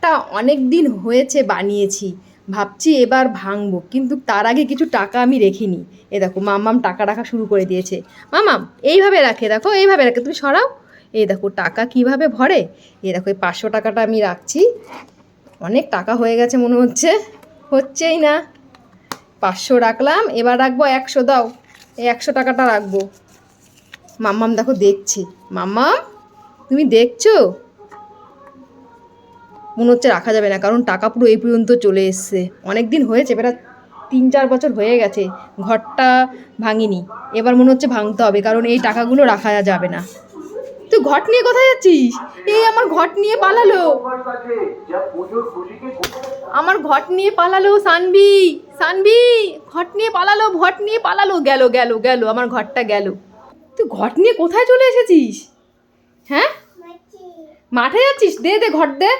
ঘরটা অনেক দিন হয়েছে বানিয়েছি। ভাবছি এবার ভাঙবো, কিন্তু তার আগে কিছু টাকা আমি রেখিনি। এ দেখো মাম্মাম টাকা রাখা শুরু করে দিয়েছে। মামাম, এইভাবে রাখে, দেখো, এইভাবে রাখে, তুমি সরাও। এই দেখো, টাকা কীভাবে ভরে? এ দেখো, এই পাঁচশো টাকাটা আমি রাখছি। অনেক টাকা হয়ে গেছে মনে হচ্ছে। হচ্ছেই না। পাঁচশো রাখলাম, এবার রাখব একশো, দাও। এই একশো টাকাটা রাখব। মাম্মাম দেখো, দেখছি। মাম্মাম তুমি দেখছ? মনে হচ্ছে রাখা যাবে না, কারণ টাকা পুরো এই পর্যন্ত চলে এসছে। অনেক দিন হয়েছে বেটা তিন চার বছর হয়ে গেছে, ঘরটা ভাঙিনি। এবার মনে হচ্ছে ভাঙতে হবে, কারণ এই টাকাগুলো রাখা যাবে না। তুই ঘট নিয়ে কোথায় যাচ্ছিস? এই আমার ঘট নিয়ে পালালো। আমার ঘট নিয়ে পালালো সানবি সানবি, ঘট নিয়ে পালালো, ঘট নিয়ে পালালো, গেল গেল গেল, আমার ঘরটা গেল। তুই ঘট নিয়ে কোথায় চলে এসেছিস? হ্যাঁ? মাঠে যাচ্ছিস? দে দে, ঘট দে।